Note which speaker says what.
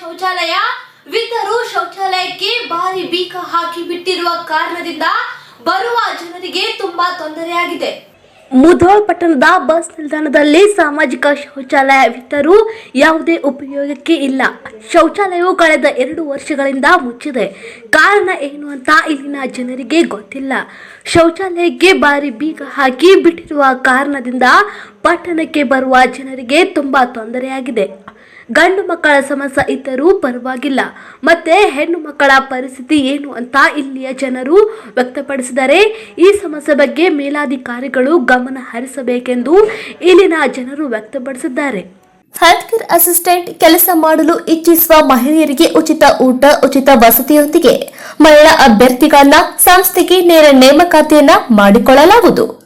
Speaker 1: ಶೌಚಾಲಯ. ವಿತರು ಶೌಚಾಲಯಕ್ಕೆ ಭಾರಿ ಬೀಕ ಹಾಕಿ ಬಿಟ್ಟಿರುವ ಕಾರಣದಿಂದ ಬರುವ ಜನರಿಗೆ ತುಂಬಾ ತೊಂದರೆಯಾಗಿದೆ
Speaker 2: ಮುಧೋಳ್ ಪಟ್ಟಣದ ಬಸ್ ನಿಲ್ದಾಣದಲ್ಲಿ ಸಾಮಾಜಿಕ ಶೌಚಾಲಯ ವಿತ್ತರು ಯಾವುದೇ ಉಪಯೋಗಕ್ಕೆ ಇಲ್ಲ. ಶೌಚಾಲಯವು ಕಳೆದ ಎರಡು ವರ್ಷಗಳಿಂದ ಮುಚ್ಚಿದೆ. ಕಾರಣ ಏನು ಅಂತ ಇಲ್ಲಿನ ಜನರಿಗೆ ಗೊತ್ತಿಲ್ಲ. ಶೌಚಾಲಯಕ್ಕೆ ಭಾರಿ ಬೀಗ ಹಾಕಿ ಬಿಟ್ಟಿರುವ ಕಾರಣದಿಂದ ಪಟ್ಟಣಕ್ಕೆ ಬರುವ ಜನರಿಗೆ ತುಂಬ ತೊಂದರೆಯಾಗಿದೆ. ಗಂಡು ಮಕ್ಕಳ ಸಮಸ್ಯೆ ಇದ್ದರೂ ಪರವಾಗಿಲ್ಲ. ಮತ್ತೆ ಹೆಣ್ಣು ಮಕ್ಕಳ ಪರಿಸ್ಥಿತಿ ಏನು ಅಂತ ಇಲ್ಲಿಯ ಜನರು ವ್ಯಕ್ತಪಡಿಸಿದರೆ, ಈ ಸಮಸ್ಯೆ ಬಗ್ಗೆ ಮೇಲಾಧಿಕಾರಿಗಳು ಗಮನ ಹರಿಸಬೇಕೆಂದು ಇಲ್ಲಿನ ಜನರು ವ್ಯಕ್ತಪಡಿಸಿದ್ದಾರೆ.
Speaker 3: ಹೆಲ್ತ್ ಕೇರ್ ಅಸಿಸ್ಟೆಂಟ್ ಕೆಲಸ ಮಾಡಲು ಇಚ್ಛಿಸುವ ಮಹಿಳೆಯರಿಗೆ ಉಚಿತ ಊಟ, ಉಚಿತ ವಸತಿಯೊಂದಿಗೆ. ಮಹಿಳಾ ಅಭ್ಯರ್ಥಿಗಳನ್ನ ಸಂಸ್ಥೆಗೆ ನೇರ ನೇಮಕಾತಿಯನ್ನ ಮಾಡಿಕೊಳ್ಳಲಾಗುವುದು.